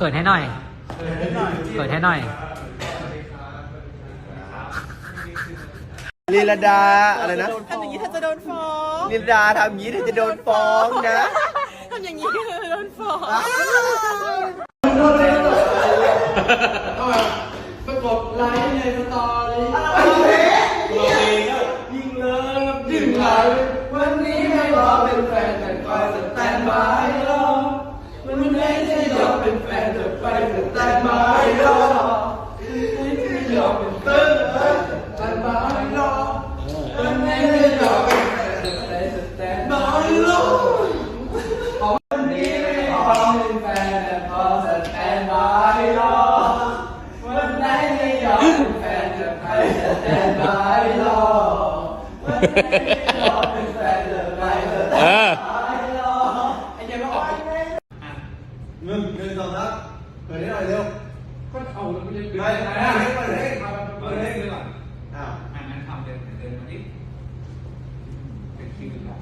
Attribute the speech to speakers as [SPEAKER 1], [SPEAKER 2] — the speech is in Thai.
[SPEAKER 1] เขินให้หน่อย เขินให้หน่อย
[SPEAKER 2] ลีลาดาอะไรนะ
[SPEAKER 3] ทำอย่างนี้เธอจะโดนฟ้อง
[SPEAKER 2] ลีลาดาทำอย่างนี้เดี๋ยวจะโดนฟ้องนะ
[SPEAKER 3] ทำอย่างนี้เธอจะโดนฟ้องเออ
[SPEAKER 4] หนึ่งหนึ่งสองครับเปิดให้หน่อยเร็วก็เอาแ nhỏ mình tên nữa anh nói lo anh em lên nhỏ mình nói lo không đi không đi về có thật em. Nói lo mình nay đi nhỏ mình về được phải em nói lo mình nay đi nhỏ mình về được phải được
[SPEAKER 2] ngừng ngừng dòng đó rồi đến rồi đi không?
[SPEAKER 4] ล้ไม่ไ
[SPEAKER 5] ด้ไ
[SPEAKER 2] ปไปิดให้เปิดให้
[SPEAKER 5] เปิดให้เลยก่อน
[SPEAKER 2] อ้า
[SPEAKER 5] อันนั้นทำเดินเดินมาดิเป็นคิวแล้ว